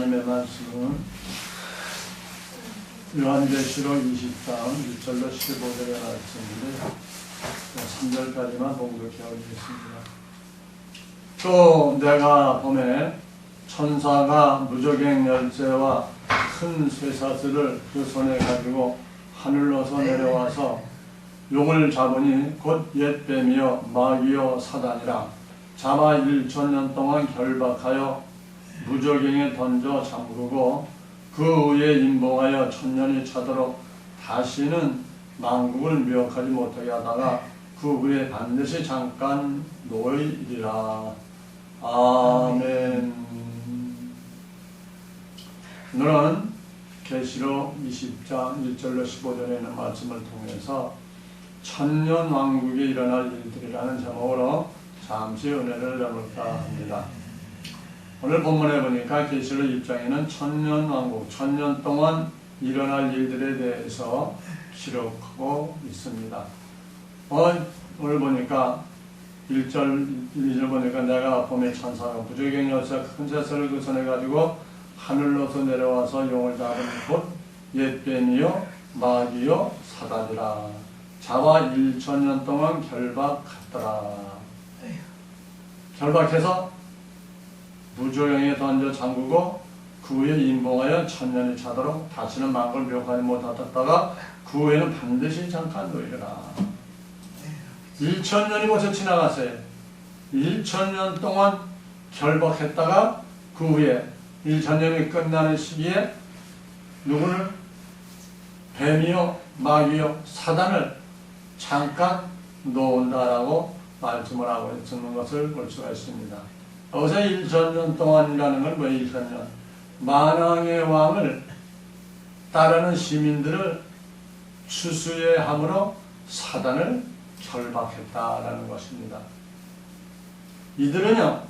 하나님의 말씀은 요한계시록 20장 1절로 15절의 말씀인데 3절까지만 봉독해 오겠습니다. 또 내가 봄에 천사가 무적행 열쇠와 큰 쇠사슬을 그 손에 가지고 하늘로서 내려와서 용을 잡으니 곧 옛뱀이요 마귀요 사단이라 자마 1천년 동안 결박하여 무적행에 던져 잠그고 그 위에 임봉하여 천년이 차도록 다시는 망국을 미혹하지 못하게 하다가 그 후에 반드시 잠깐 놓이리라. 아멘. 오늘은 계시록 20장 1절로 15절에 있는 말씀을 통해서 천년 왕국에 일어날 일들이라는 제목으로 잠시 은혜를 나눌까 합니다. 오늘 본문에 보니까 계시록 1장에는 천년 왕국, 천년 동안 일어날 일들에 대해서 기록하고 있습니다. 어, 오늘 보니까 1절, 2절 보니까 내가 봄에 천사가 부조경 열쇠 큰 세서를 그 손에 가지고 하늘로서 내려와서 용을 잡은 곧 옛뱀이요 마귀요 사단이라. 자와 1천년 동안 결박했더라. 결박해서 무조영에 던져 잠그고 그 후에 임봉하여 천년이 차도록 다시는 망을 묘하지 못하다가 그 후에는 반드시 잠깐 놓이리라. 1천년이 벌써 지나갔어요. 1천년 동안 결박했다가 그 후에 1천년이 끝나는 시기에 누구를? 뱀이요 마귀요 사단을 잠깐 놓은다라고 말씀을 하고 있는 것을 볼 수가 있습니다. 여기서 1천년 동안이라는 건왜 1천년? 만왕의 왕을 따르는 시민들을 추수해 함으로 사단을 결박했다라는 것입니다. 이들은요,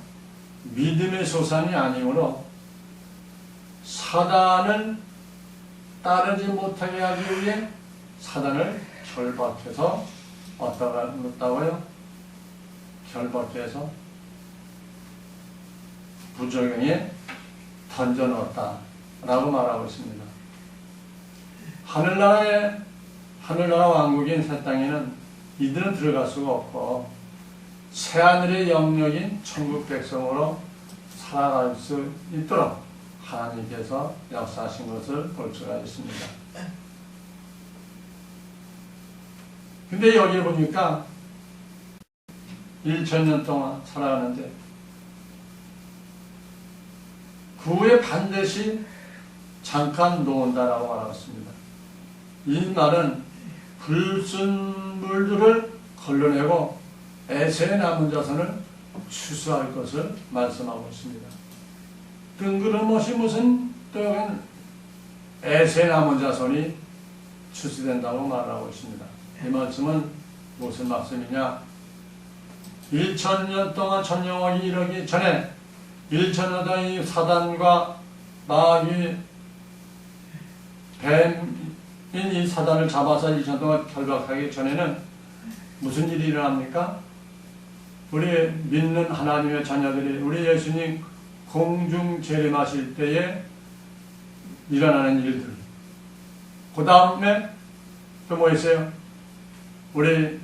믿음의 소산이 아니므로 사단을 따르지 못하게 하기 위해 사단을 결박해서 넣었다고요? 결박해서 부정형에 던져 넣었다 라고 말하고 있습니다. 하늘나라의 하늘나라 왕국인 새 땅에는 이들은 들어갈 수가 없고 새하늘의 영역인 천국 백성으로 살아갈 수 있도록 하나님께서 역사하신 것을 볼 수가 있습니다. 근데 여기 보니까 1천년 동안 살아가는데 그 후에 반드시 잠깐 놓은다라고 있습니다. 이 말은 불순물들을 걸러내고 에세의 남은 자손을 추수할 것을 말씀하고 있습니다. 뜬구름없이 무슨 또 여기는 에세 남은 자손이 추수된다고 말하고 있습니다. 이 말씀은 무슨 말씀이냐? 1천년 동안 천영왕이 이르기 전에 1천년 동안 이 사단과 마귀 뱀인 이 사단을 잡아서 1천 동안 결박하기 전에는 무슨 일이 일어납니까? 우리 믿는 하나님의 자녀들이 우리 예수님 공중 재림하실 때에 일어나는 일들. 그 다음에 또 뭐 있어요? 우리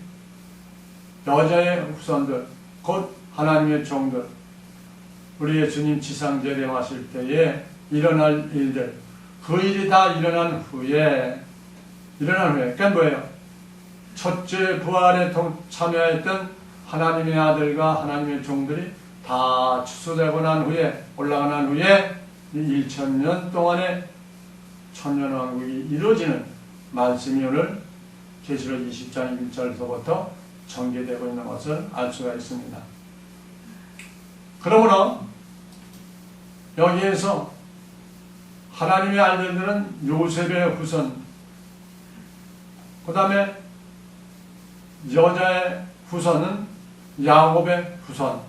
여자의 후손들, 곧 하나님의 종들, 우리 예수님 지상 재림하실 때에 일어날 일들, 그 일이 다 일어난 후에, 일어난 후에, 그게 뭐예요? 첫째 부활에 참여했던 하나님의 아들과 하나님의 종들이 다 추수되고 난 후에 올라가 난 후에 1천년 동안의 천년왕국이 이루어지는 말씀이 오늘 계시록 20장 1절에서부터 전개되고 있는 것을 알 수가 있습니다. 그러므로 여기에서 하나님의 아들들은 요셉의 후손, 그 다음에 여자의 후손은 야곱의 후손,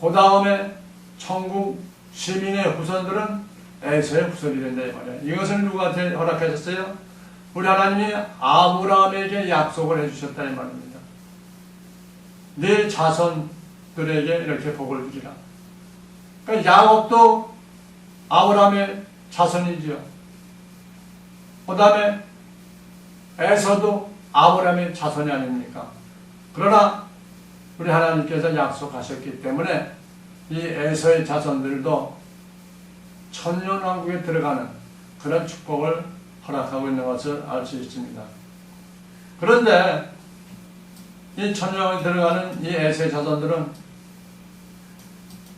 그 다음에 천국 시민의 후손들은 에서의 후손이 된다 이 말이야. 이것을 누구한테 허락하셨어요? 우리 하나님이 아브라함에게 약속을 해주셨다 이 말입니다. 네 자손들에게 이렇게 복을 주리라. 그러니까 야곱도 아브라함의 자손이지요. 그 다음에 에서도 아브라함의 자손이 아닙니까? 그러나 우리 하나님께서 약속하셨기 때문에 이 에서의 자손들도 천년왕국에 들어가는 그런 축복을 허락하고 있는 것을 알 수 있습니다. 그런데 이 천년왕국에 들어가는 이 에서의 자손들은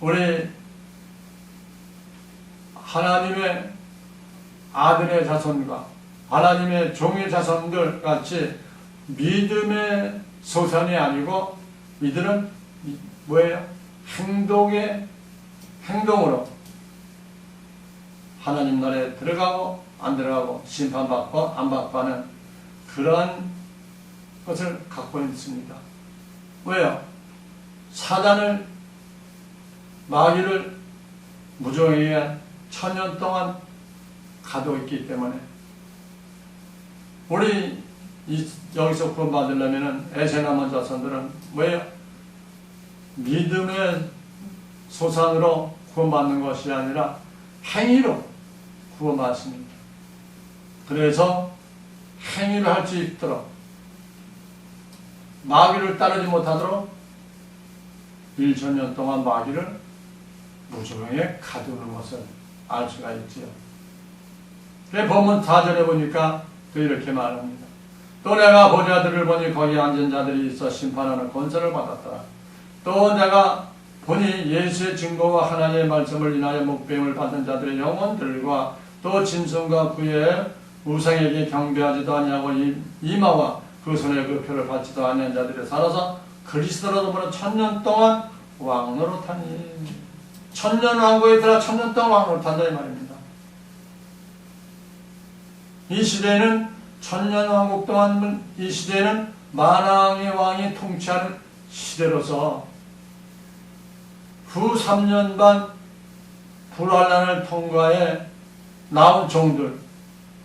우리 하나님의 아들의 자손과 하나님의 종의 자손들 같이 믿음의 소산이 아니고 이들은 이- 뭐예요? 행동의 행동으로 하나님 나라에 들어가고 안 들어가고 심판받고 안 받고 하는 그러한 것을 갖고 있습니다. 왜요? 사단을 마귀를 무정에게 천년 동안 가두고 있기 때문에 우리 이, 여기서 구원받으려면은 에세 남은 자손들은 뭐예요? 믿음의 소산으로 구원받는 것이 아니라 행위로 구원받습니다. 그래서 행위를 할 수 있도록 마귀를 따르지 못하도록 1천년 동안 마귀를 무조건에 가두는 것을 알 수가 있지요. 그 본문 4절에 보니까 또 이렇게 말합니다. 또 내가 보자들을 보니 거기 앉은 자들이 있어 심판하는 권세를 받았더라. 또 내가 보니 예수의 증거와 하나님의 말씀을 인하여 목배임을 받은 자들의 영혼들과 또 짐승과 그의 우상에게 경배하지도 아니하고 이- 이마와 그 손에 그 표를 받지도 아니한 자들이 살아서 그리스도로 더불어 천년 동안 왕노릇하니 천년 왕국에 들어 천년 동안 왕노릇한다 이 말입니다. 이 시대에는 천년 왕국 동안 이 시대에는 만왕의 왕이 통치하는 시대로서 후 3년 반 불환란을 통과해 나온 종들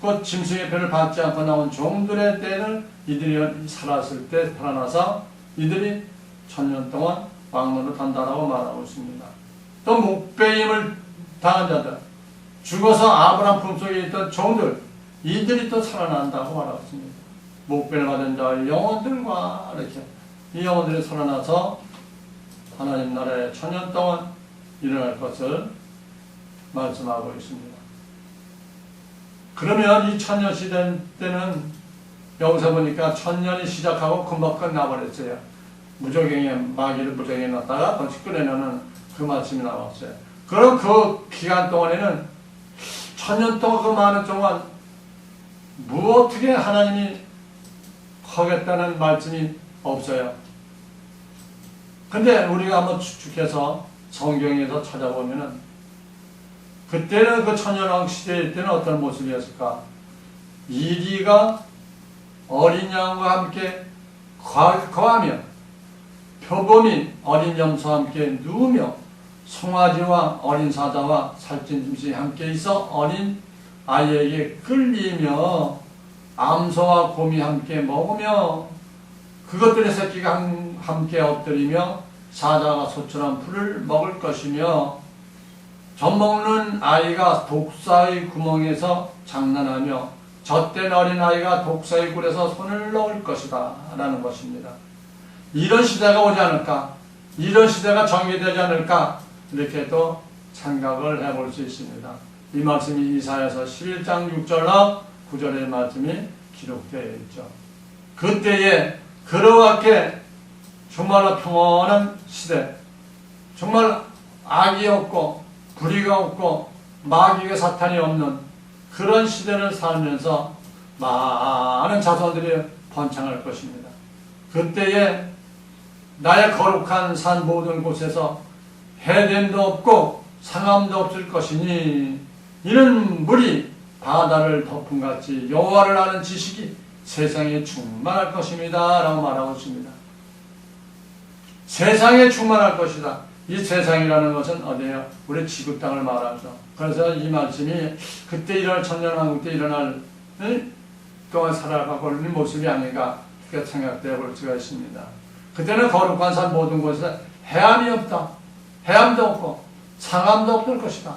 곧 짐승의 표를 받지 않고 나온 종들의 때는 이들이 살았을 때 살아나서 이들이 천년 동안 왕노를 한다라고 말하고 있습니다. 또 목배임을 당한 자들 죽어서 아브람 품속에 있던 종들 이들이 또 살아난다고 말하고 있습니다. 목배를 받은 자의 영혼들과 이렇게 이 영혼들이 살아나서 하나님 나라에 천년 동안 일어날 것을 말씀하고 있습니다. 그러면 이 천년 시대 때는 여기서 보니까 천년이 시작하고 금방 끝나버렸어요. 무적행에 마귀를 무적행에 넣었다가 다시 꺼내놓는 그 말씀이 나왔어요. 그럼 그 기간 동안에는 천년 동안 그 많은 동안 무엇게 하나님이 하겠다는 말씀이 없어요. 근데 우리가 한번 추측해서 성경에서 찾아보면은 그때는 그 천년왕 시대일 때는 어떤 모습이었을까? 이리가 어린 양과 함께 거- 거하며 표범인 어린 염소와 함께 누우며 송아지와 어린 사자와 살찐 짐승이 함께 있어 어린 아이에게 끌리며 암소와 곰이 함께 먹으며 그것들의 새끼가 함- 함께 엎드리며 사자가 소처럼 풀을 먹을 것이며 젖 먹는 아이가 독사의 구멍에서 장난하며 젖된 어린 아이가 독사의 굴에서 손을 넣을 것이다 라는 것입니다. 이런 시대가 오지 않을까? 이런 시대가 전개되지 않을까? 이렇게 또 생각을 해볼 수 있습니다. 이 말씀이 이사야서 11장 6절과 9절의 말씀이 기록되어 있죠. 그때에 그러하게 정말로 평온한 시대, 정말 악이 없고 불의가 없고 마귀가 사탄이 없는 그런 시대를 살면서 많은 자손들이 번창할 것입니다. 그때에 나의 거룩한 산 모든 곳에서 해됨도 없고 상함도 없을 것이니 이는 물이 바다를 덮은 같이 여호와를 아는 지식이 세상에 충만할 것입니다. 라고 말하고 있습니다. 세상에 충만할 것이다. 이 세상이라는 것은 어디예요? 우리 지구 땅을 말하죠. 그래서 이 말씀이 그때 일어날 천년왕국 때 일어날 응? 동안 살아가고 있는 모습이 아닌가 그렇게 생각되어 볼 수가 있습니다. 그때는 거룩한 산 모든 곳에 해암이 없다. 해암도 없고 상함도 없을 것이다.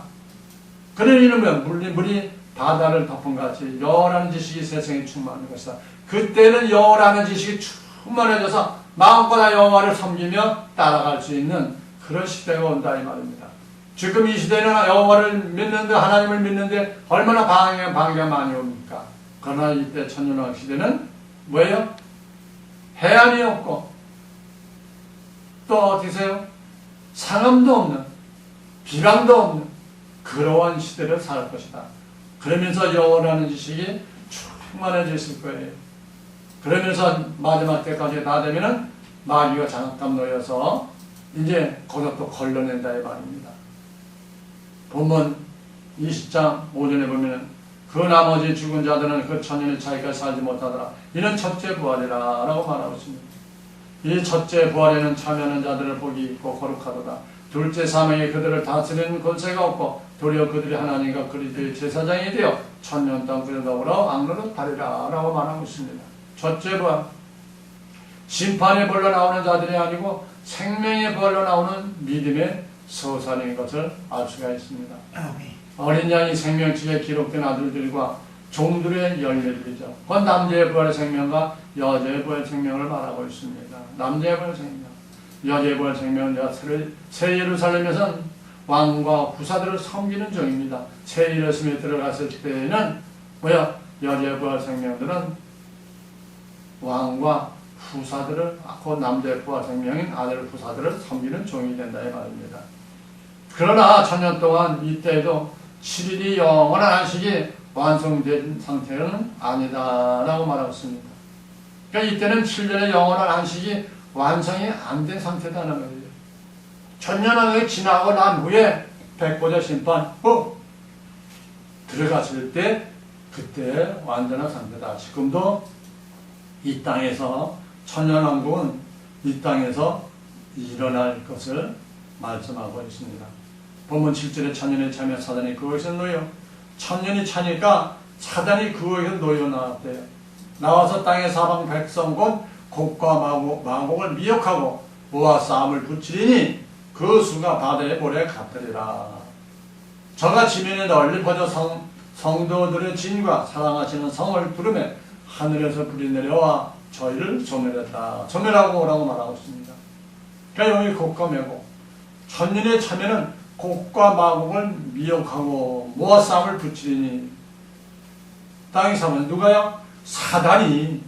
그런 이름은 물이, 물이 바다를 덮은 같이 여호라는 지식이 세상에 충만한 것이다. 그때는 여호라는 지식이 충만해져서 마음껏 여호와를 섬기며 따라갈 수 있는 그런 시대가 온다 이 말입니다. 지금 이 시대는 여호와를 믿는데 하나님을 믿는데 얼마나 방해 방해가 많이 옵니까? 그러나 이때 천년왕 시대는 뭐예요? 해안이 없고 또 어디세요? 상함도 없는 비방도 없는 그러한 시대를 살 것이다. 그러면서 여호라는 지식이 충만해졌을 거예요. 그러면서 마지막 때까지 다 되면은 마귀가 장악감 놓여서 이제 거기서 걸러낸다 이 말입니다. 본문 20장 5절에 보면은 그 나머지 죽은 자들은 그 천년의 차이가 살지 못하더라. 이는 첫째 부활이라 라고 말하고 있습니다. 이 첫째 부활에는 참여하는 자들을 복이 있고 거룩하도다. 둘째 사명이 그들을 다스리는 권세가 없고 도리어 그들이 하나님과 그리스도의 제사장이 되어 천년 동안 그들 더불어 악로를 바리라 라고 말하고 있습니다. 첫째 부활 심판의 벌로 나오는 자들이 아니고 생명의 벌로 나오는 믿음의 서산인 것을 알 수가 있습니다. 어린 양이 생명책에 기록된 아들들과 종들의 열매들이죠. 그 남자의 부활의 생명과 여자의 부활의 생명을 말하고 있습니다. 남자의 부활의 생명, 여자의 부활의 생명은 새 예루살렘에선 왕과 후사들을 섬기는 종입니다. 새 예루살렘에 들어갔을 때에는 뭐야? 여자의 부활 생명들은 왕과 후사들을 곧 남자의 부활 생명인 아들 후사들을 섬기는 종이 된다 이 말입니다. 그러나 천년 동안 이때에도 7일이 영원한 안식이 완성된 상태는 아니다라고 말하고 있습니다. 그러니까 이때는 7년의 영원한 안식이 완성이 안 된 상태다는 거예요. 천년왕이 지나고 난 후에 백보자 심판 어 들어갔을 때 그때 완전한 상태다. 지금도 이 땅에서 천년왕국은 이 땅에서 일어날 것을 말씀하고 있습니다. 본문 7절에 천년이 차며 사단이 그것에 놓여 천년이 차니까 사단이 그것에 놓여 나왔대요. 나와서 땅의 사방 백성 곧 곡과 마곡, 마곡을 미혹하고 모아 싸움을 붙이리니 그 수가 바다의 모래 같으리라. 저가 지면에 널리 퍼져 성, 성도들의 진과 사랑하시는 성을 부르며 하늘에서 불이 내려와 저희를 소멸했다. 소멸하고 오라고 말하고 있습니다. 그러니까 여기 곡과 매곡. 천년의 참여는 곡과 마곡을 미혹하고 모아 싸움을 붙이리니 땅의 사면 누가요? 사단이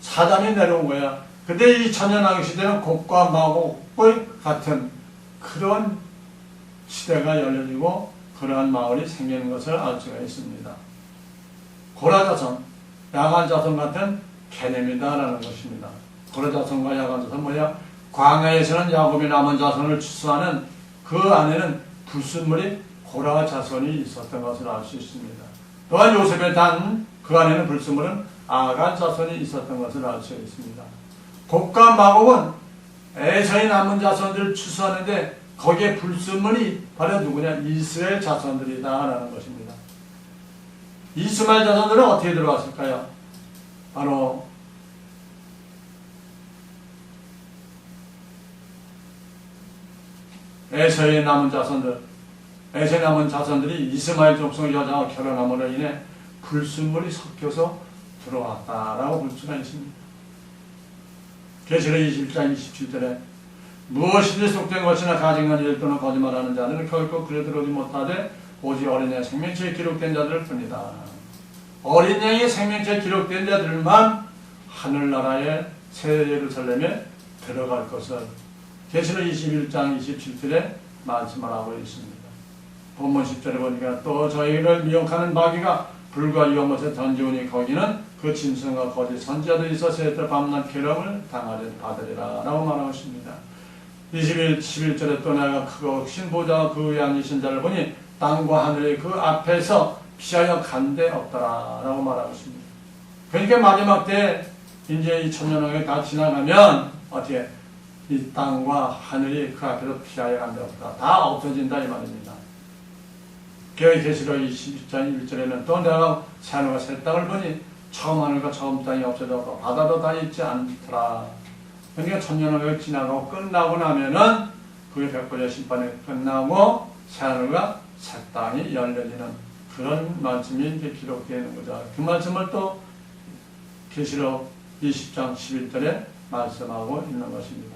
사단이 내려온 거야. 근데 이 천년왕 시대는 곡과 마곡의 같은 그런 시대가 열려지고 그러한 마을이 생기는 것을 알 수가 있습니다. 고라자손, 야간자손 같은 개념이다라는 것입니다. 고라자손과 야간자손 뭐야? 광야에서는 야곱이 남은 자손을 추수하는 그 안에는 불순물이 고라 자손이 있었던 것을 알 수 있습니다. 또한 요셉의 단 그 안에는 불순물은 아간 자손이 있었던 것을 알 수 있습니다. 곡과 마곡은 에서의 남은 자손들을 추수하는데 거기에 불순물이 바로 누구냐? 이스라엘 자손들이다라는 것입니다. 이스마엘 자손들은 어떻게 들어왔을까요? 바로 에서의 남은 자손들, 에서의 남은 자손들이 이스마엘 족속 여자와 결혼함으로 인해 불순물이 섞여서 들어왔다라고 볼 수가 있습니다. 계시록 21장 27절에 무엇이든 속된 것이나 가증한 일 또는 거짓말하는 자들은 결코 그래 들어오지 못하되 오직 어린 양 생명체에 기록된 자들을 뿐이다. 어린 양의 생명체에 기록된 자들만 하늘나라의 새 예루살렘에 들어갈 것을 계시록 21장 27절에 말씀을 하고 있습니다. 본문 10절에 보니까 또 저희를 미혹하는 마귀가 불과 위험못에 던지오니 거기는 그 짐승과 거짓 선지자들이 있어서 애들 밤낮 괴롭을 당하려 받으리라 라고 말하고 있습니다. 21, 11절에 또 내가 크고 신보자 그 위에 앉으신 자를 보니 땅과 하늘이 그 앞에서 피하여 간데 없더라 라고 말하고 있습니다. 그러니까 마지막 때 이제 이 천년왕이 다 지나가면 어떻게 이 땅과 하늘이 그 앞에서 피하여 간데 없다. 다 없어진다 이 말입니다. 교회 계시록 20장 1절에는 또 내가 새하늘과 새 땅을 보니 처음 하늘과 처음 땅이 없어졌고 바다도 다 있지 않더라. 그러니까 천년왕국이 지나가고 끝나고 나면은 그게 백보자 심판이 끝나고 새하늘과 새 땅이 열려지는 그런 말씀이 이제 기록되어 있는 거죠. 그 말씀을 또 계시록 20장 11절에 말씀하고 있는 것입니다.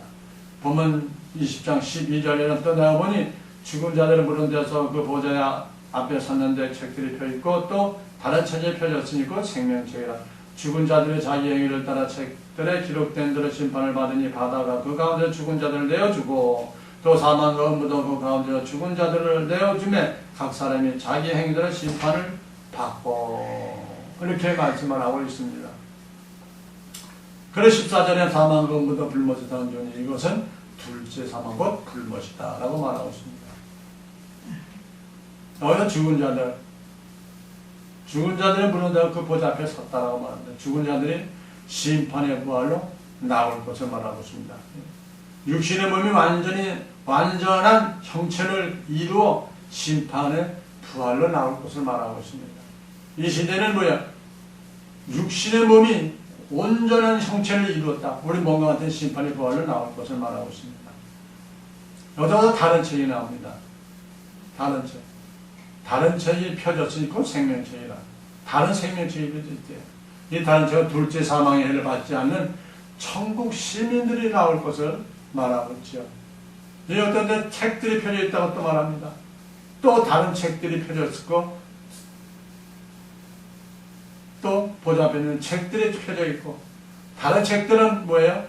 보면 20장 12절에는 또 내가 보니 죽은 자들을 부른 데서 그 보좌 앞에 섰는데 책들이 펴 있고 또 다른 책에 펴졌으니 그 생명책이라 죽은 자들의 자기 행위를 따라 책들에 기록된 대로 심판을 받으니 바다가 그 가운데 죽은 자들을 내어주고 또 사망과 음부도 그 가운데 죽은 자들을 내어주매 각 사람이 자기 행위대로 심판을 받고 이렇게 말씀을 하고 있습니다. 그래 14절에 사망과 음부도 불못이 던지니 이것은 둘째 사망 곧 불못이다 라고 말하고 있습니다. 여기서 죽은 자들 죽은 자들의 무는 그 보좌 앞에 섰다라고 말합니다. 죽은 자들이 심판의 부활로 나올 것을 말하고 있습니다. 육신의 몸이 완전히 완전한 형체를 이루어 심판의 부활로 나올 것을 말하고 있습니다. 이 시대는 뭐야? 육신의 몸이 온전한 형체를 이루었다. 우리 몸과 같은 심판의 부활로 나올 것을 말하고 있습니다. 여기서 다른 책이 나옵니다. 다른 책. 다른 책이 펴졌으니까 생명책이라. 다른 생명책이 펴졌대요. 이 다른 책은 둘째 사망의 해를 받지 않는 천국 시민들이 나올 것을 말하고 있죠. 이 어떤 데 책들이 펴져 있다고 또 말합니다. 또 다른 책들이 펴졌을 거, 또 보좌 앞에 있는 책들이 펴져 있고, 다른 책들은 뭐예요?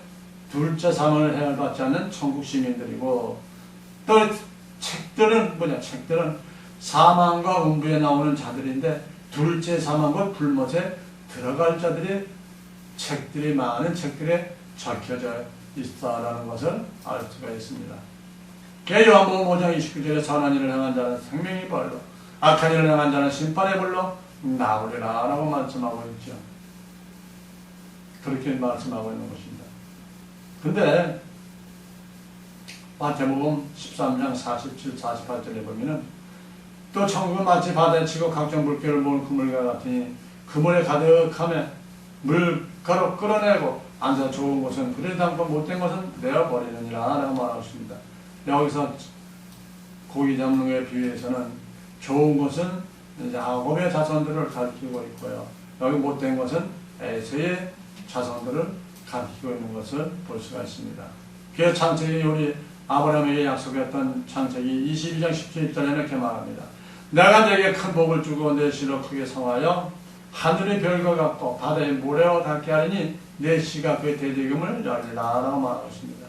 둘째 사망을 해를 받지 않는 천국 시민들이고, 또 책들은 뭐냐? 책들은 사망과 음부에 나오는 자들인데 둘째 사망과 불못에 들어갈 자들이 책들이 많은 책들에 적혀져 있다라는 것을 알 수가 있습니다. 개요한복음 5장 29절에 선한 일을 행한 자는 생명의 벌로 악한 일을 행한 자는 심판의 벌로 나오리라 라고 말씀하고 있죠. 그렇게 말씀하고 있는 것입니다. 근데 마태복음 13장 47, 48절에 보면은 또 천국은 마치 바다에 치고 각종 물결을 모은 그물과 같으니 그물에 가득하며 물가로 끌어내고 앉아 좋은 것은 그래 담고 못된 것은 내어버리느니라 라고 말하고 있습니다. 여기서 고기 잡는 것에 비유해서는 좋은 것은 야곱의 자손들을 가리키고 있고요. 여기 못된 것은 에서의 자손들을 가리키고 있는 것을 볼 수가 있습니다. 그 창세기 우리 아브라함에게 약속했던 창세기 22장 17절에 이렇게 말합니다. 내가 내게 큰 복을 주고 내 씨로 크게 성하여 하늘의 별과 같고 바다의 모래와 같게 하리니 내 씨가 그 대대금을 열리라 라고 말하고 있습니다.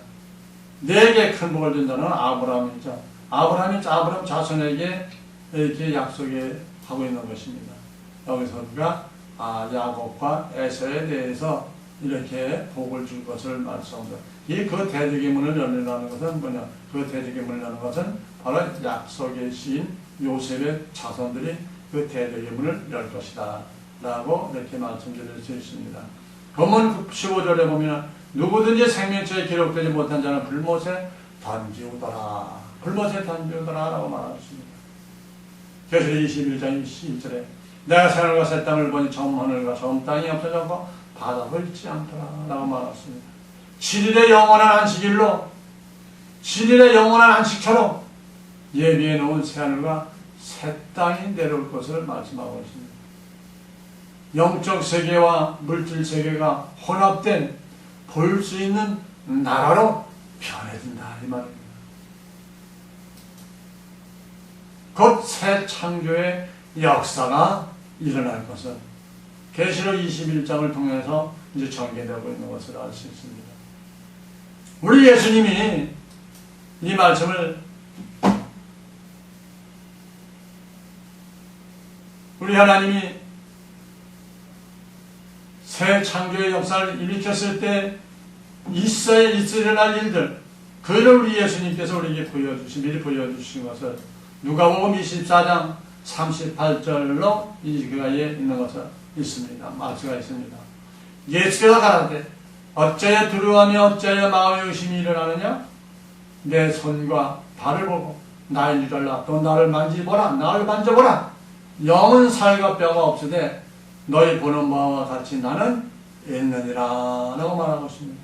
내게 큰 복을 준다는 아브라함이죠. 아브라함이 아브라함 자손에게 이렇게 약속에 하고 있는 것입니다. 여기서 우리가 아, 야곱과 에서에 대해서 이렇게 복을 줄 것을 말씀합니다. 이 그 대적의 문을 열리라는 것은 뭐냐? 그 대적의 문을 여는 것은 바로 약속의 시인 요셉의 자손들이 그 대적의 문을 열 것이다. 라고 이렇게 말씀드릴 수 있습니다. 본문 15절에 보면 누구든지 생명체에 기록되지 못한 자는 불못에 던지우더라. 불못에 던지우더라. 라고 말하습니다 계시록 21장 21절에 내가 새하늘과 새 땅을 보니 처음 하늘과 처음 땅이 없어졌고 바닥을 있지 않더라. 라고 말했습니다. 7일의 영원한 안식일로 7일의 영원한 안식처럼 예비해 놓은 새하늘과 새 땅이 내려올 것을 말씀하고 있습니다. 영적 세계와 물질 세계가 혼합된 볼 수 있는 나라로 변해진다 이 말입니다. 곧 새 창조의 역사가 일어날 것을 계시록 21장을 통해서 이제 전개되고 있는 것을 알 수 있습니다. 우리 예수님이 이 말씀을 우리 하나님이 새 창조의 역사를 일으켰을 때 있어야 있으려날 일들 그를 우리 예수님께서 우리에게 보여주신 미리 보여주신 것을 누가복음 24장 38절로 이 교회에 있는 것을 있습니다. 말수가 있습니다. 예수께서 가라되 어째여 두려워하며 어째여 마음의 의심이 일어나느냐 내 손과 발을 보고 나의 일을 또 나를 만지보라 나를 만져보라 영은 살과 뼈가 없으되 너희 보는 바와 같이 나는 있느니라 라고 말하고 있습니다.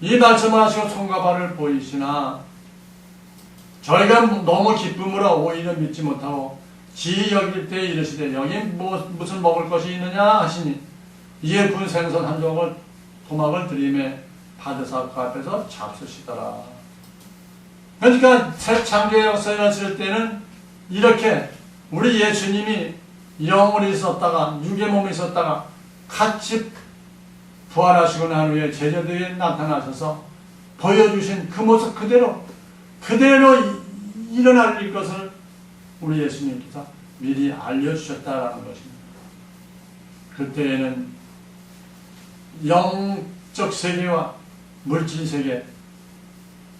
이 말씀을 하시고 손과 발을 보이시나 저희가 너무 기쁨으로 오히려 믿지 못하고 지 여길 때 이르시되 여기 뭐, 무슨 먹을 것이 있느냐 하시니 이에 군 생선 한 조각을 토막을 들이매 받으사 그 앞에서 잡수시더라. 그러니까 새 창조의 역사에 왔을 때는 이렇게 우리 예수님이 영으로 있었다가 육의 몸에 있었다가 같이 부활하시고 난 후에 제자들에게 나타나셔서 보여주신 그 모습 그대로 그대로 이- 일어날 일 것을 우리 예수님께서 미리 알려주셨다라는 것입니다. 그때에는 영적 세계와 물질 세계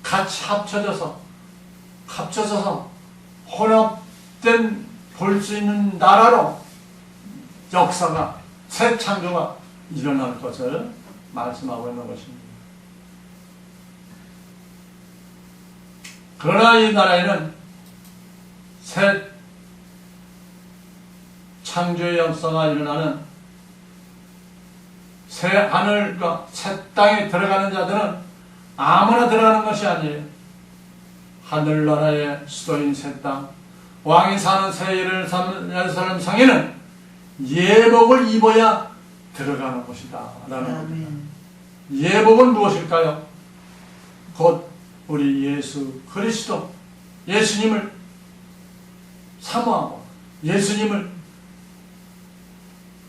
같이 합쳐져서 합쳐져서 혼합된 볼 수 있는 나라로 역사가 새 창조가 일어날 것을 말씀하고 있는 것입니다. 그러나 이 나라에는 새 창조의 역사가 일어나는 새 하늘과 새 땅에 들어가는 자들은 아무나 들어가는 것이 아니에요. 하늘나라의 수도인 새 땅, 왕이 사는 새 예루살렘 성에는 예복을 입어야 들어가는 것이다. 라는 겁니다. 예복은 무엇일까요? 곧 우리 예수 그리스도 예수님을 사모하고 예수님을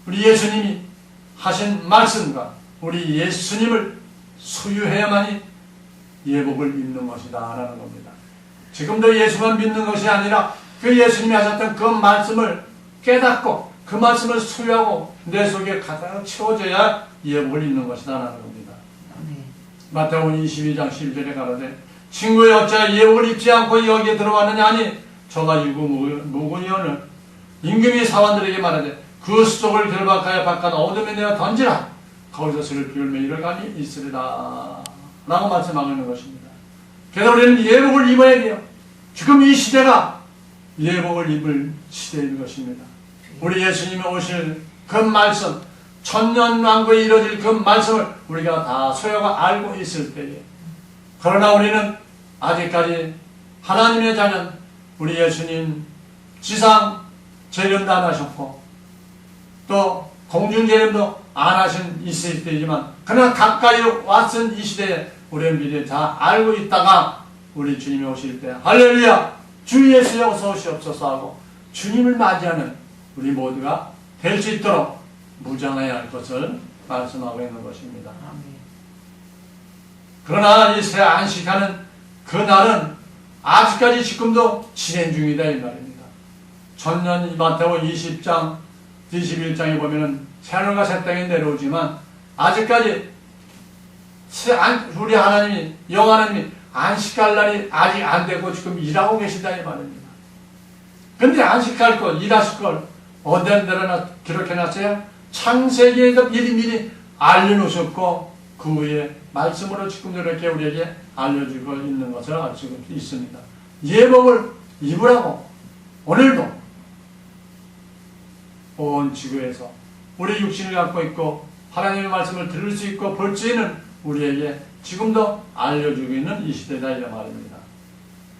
우리 예수님이 하신 말씀과 우리 예수님을 소유해야만이 예복을 입는 것이다 라는 겁니다. 지금도 예수만 믿는 것이 아니라 그 예수님이 하셨던 그 말씀을 깨닫고 그 말씀을 소유하고 내 속에 가득 채워져야 예복을 입는 것이다 라는 겁니다. 마태복음 22장 11절에 가로되 친구의 어찌 예복을 입지 않고 여기에 들어왔느냐 하니 저가 무군이오늘 임금이 사원들에게 말하되 그 수족을 결박하여 바깥 어둠에 내어 던지라. 거기서 술을 비울며 이러가니 있으리라. 라고 말씀하고 있는 것입니다. 그래서 우리는 예복을 입어야 돼요. 지금 이 시대가 예복을 입을 시대인 것입니다. 우리 예수님이 오실 그 말씀 천년 왕국에 이뤄질 그 말씀을 우리가 다 소유가 알고 있을 때에 그러나 우리는 아직까지 하나님의 자녀 우리 예수님 지상 재림도 안 하셨고 또 공중 재림도 안 하신 있을 때이지만 그러나 가까이 왔은 이 시대에 우리는 미리 다 알고 있다가 우리 주님이 오실 때 할렐루야 주 예수여 어서 오시옵소서 하고 주님을 맞이하는 우리 모두가 될 수 있도록 무장해야 할 것을 말씀하고 있는 것입니다. 그러나 이 새 안식하는 그 날은 아직까지 지금도 진행 중이다 이 말입니다. 전년 이 마태오 20장 21장에 보면은 새하늘과 새 땅이 내려오지만 아직까지 우리 하나님이 영 하나님이 안식할 날이 아직 안 되고 지금 일하고 계시다 이 말입니다. 근데 안식할 것, 일하실 걸 어디에 내려놔 기록해놨어요? 창세기에도 미리 미리 알려놓으셨고 그 후에 말씀으로 지금도 이렇게 우리에게 알려주고 있는 것을 알 수 있습니다. 예복을 입으라고 오늘도 온 지구에서 우리 육신을 갖고 있고 하나님의 말씀을 들을 수 있고 볼 수 있는 우리에게 지금도 알려주고 있는 이 시대다 이런 말입니다.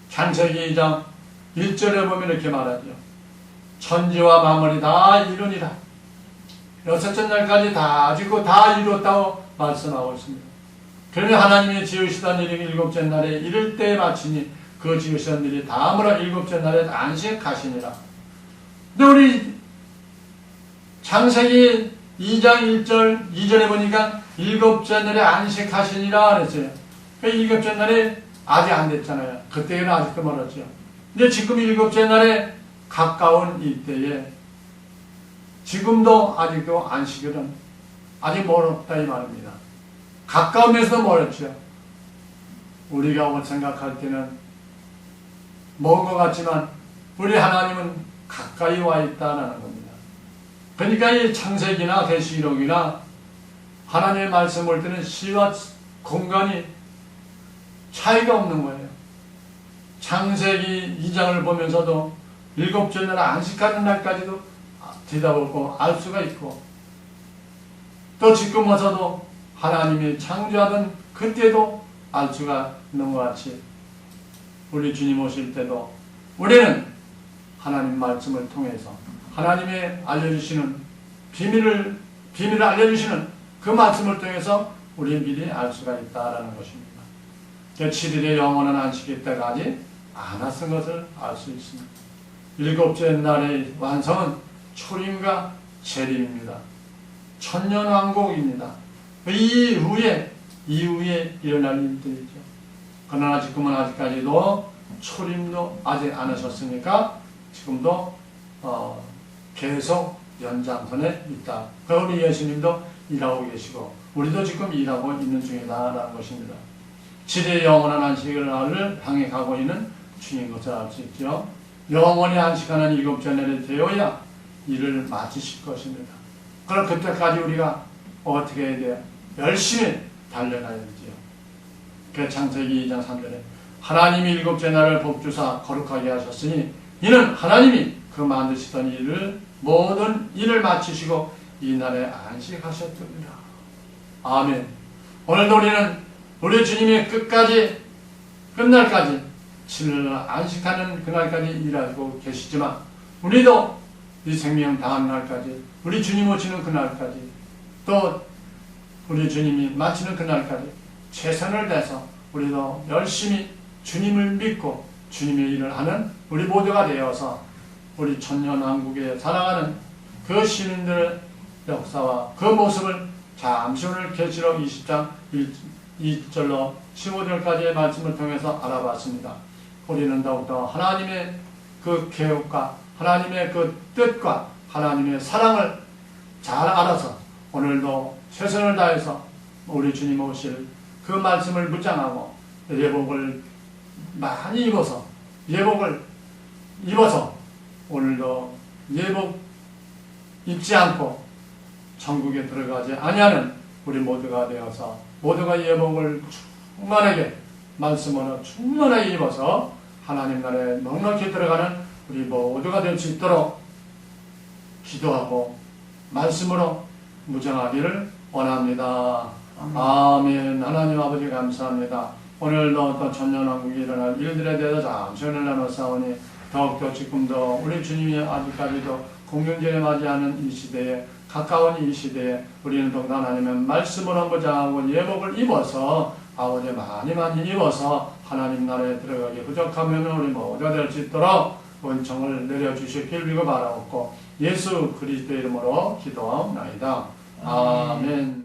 창세기 2장 1절에 보면 이렇게 말하죠. 천지와 만물이 다 이루니라. 여섯째 날까지 다 지고 다 이뤘다고 있습니다. 그러면 하나님이 지으시던 일이 일곱째 날에 이를 때에 마치니 그 지으시던 일이 다음으로 일곱째 날에 안식하시니라. 근데 우리 창세기 2장 1절 2절에 보니까 일곱째 날에 안식하시니라 그랬어요. 그 일곱째 날에 아직 안 됐잖아요. 그때는 아직도 멀었죠. 근데 지금 일곱째 날에 가까운 이때에 지금도 아직도 안식일은 아직 멀었다 이 말입니다. 가까우면서도 멀었죠. 우리가 생각할 때는 먼 것 같지만 우리 하나님은 가까이 와 있다는 겁니다. 그러니까 이 창세기나 대시록이나 하나님의 말씀 볼 때는 시와 공간이 차이가 없는 거예요. 창세기 2장을 보면서도 일곱째 날 안식하는 날까지도 뒤다보고 알 수가 있고 또 지금 와서도 하나님이 창조하던 그때도 알 수가 있는 것 같이 우리 주님 오실 때도 우리는 하나님 말씀을 통해서 하나님의 알려주시는 비밀을 비밀을 알려주시는 그 말씀을 통해서 우리 미리 알 수가 있다라는 것입니다. 그 7일의 영원한 안식일 때까지 안 왔은 것을 알 수 있습니다. 일곱째 날의 완성은 초림과 재림입니다. 천년왕국입니다. 이후에 이후에 일어날 일들이죠. 그러나 지금은 아직까지도 초림도 아직 안 하셨으니까 지금도 어, 계속 연장선에 있다. 우리 예수님도 일하고 계시고 우리도 지금 일하고 있는 중이다라는 것입니다. 지대 영원한 안식을 향해 가고 있는 중인 것을 알 수 있죠. 영원히 안식하는 일곱째 날이 되어야 일을 마치실 것입니다. 그럼 그때까지 우리가 어떻게 해야 돼요? 열심히 달려가야 되지요. 그 창세기 2장 3절에 하나님이 일곱째 날을 복주사 거룩하게 하셨으니 이는 하나님이 그 만드시던 일을 모든 일을 마치시고 이 날에 안식하셨습니다. 아멘. 오늘도 우리는 우리 주님이 끝까지 끝날까지 7일 안식하는 그날까지 일하고 계시지만 우리도 이 생명 다음 날까지 우리 주님 오시는 그날까지 또 우리 주님이 마치는 그날까지 최선을 다해서 우리도 열심히 주님을 믿고 주님의 일을 하는 우리 모두가 되어서 우리 천년왕국에 살아가는 그 시민들의 역사와 그 모습을 잠시 오늘 계시록 20장 1 절로 15절까지의 말씀을 통해서 알아봤습니다. 우리는 더욱더 하나님의 그 계획과 하나님의 그 뜻과 하나님의 사랑을 잘 알아서 오늘도 최선을 다해서 우리 주님 오실 그 말씀을 묵장하고 예복을 많이 입어서 예복을 입어서 오늘도 예복 입지 않고 천국에 들어가지 아니하는 우리 모두가 되어서 모두가 예복을 충만하게 말씀으로 충만하게 입어서 하나님 나라에 넉넉히 들어가는 우리 모두가 될 수 있도록 기도하고 말씀으로 무장하기를 원합니다. 아멘. 하나님 아버지 감사합니다. 오늘도 또 천년왕국이 일어날 일들에 대해서 잠시 오늘 나눴사오니 더욱더 지금도 우리 주님이 아직까지도 공경제를 맞이하는 이 시대에 가까운 이 시대에 우리는 더욱더 하나님의 말씀을 무장하고 예복을 입어서 아버지 많이 많이 입어서 하나님 나라에 들어가기 부족하면 우리 모두가 될수 있도록 원청을 내려주시길 빌고 바라옵고 예수 그리스도 이름으로 기도하옵나이다. 아멘.